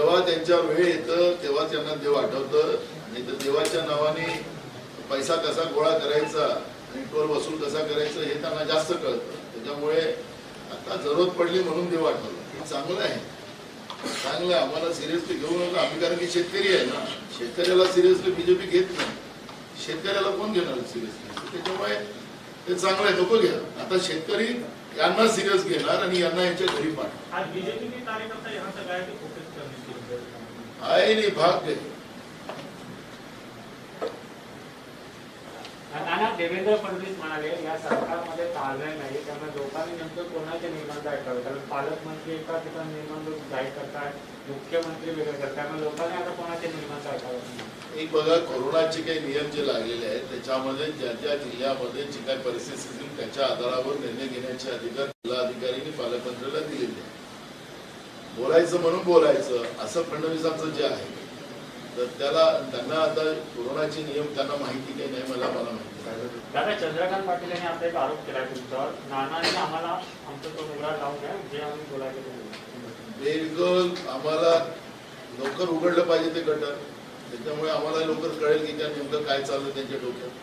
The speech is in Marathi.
जेव्हा त्यांच्या वेळ येतं तेव्हा त्यांना देव आठवतं नाही तर देवाच्या नावाने पैसा कसा गोळा करायचा आणि टोल वसूल कसा करायचा हे त्यांना जास्त कळतं. त्याच्यामुळे आता जरूरत पडली म्हणून देव आठवलं चांगलं आहे. चांगलं आहे. आम्हाला सिरियसली घेऊ नका आम्ही कारण की शेतकरी आहे ना. शेतकऱ्याला सिरियसली बीजेपी घेत नाही. शेतकऱ्याला कोण घेणार सिरियसली? त्याच्यामुळे ते चांगलं आहे. नको घ्या आता शेतकरी यांना सिरियस घेणार आणि यांना यांच्या घरी पाठवणार नाही भाग नाना देवेंद्र फडणवीस म्हणाले या सरकारमध्ये ताळमेळ नाही त्यामुळे लोकांनी नेमकं कोणाचे निर्बंध ऐकावे कारण पालकमंत्री एका ठिकाणी निर्बंध जाहीर करतात मुख्यमंत्री वेगळे करतात त्यामुळे लोकांनी आता कोणाचे निर्बंध ऐकावे एक बघा कोरोनाचे काही नियम जे लागलेले आहेत त्याच्यामध्ये ज्या ज्या जिल्ह्यामध्ये जी काही परिस्थिती त्याच्या आधारावर निर्णय घेण्याचे अधिकार जिल्हाधिकाऱ्यांनी पालकमंत्र्याला दिलेले आहेत. बोलायचं म्हणून बोलायचं असं फडणवीसांचं जे आहे तर त्याला त्यांना आता कोरोनाचे नियम त्यांना माहिती काही नाही मला मला माहिती. दादा चंद्रकांत पाटील यांनी आपला एक आरोप केला तुमच्यावर नानांनी आम्हाला आमचं तो मुलगा लावून द्या जे आम्ही बोलायचं. बिलकुल आम्हाला लवकर उघडलं पाहिजे ते गटर त्याच्यामुळे आम्हाला लवकर कळेल की त्या नेमकं काय चाललं त्यांच्या डोक्यात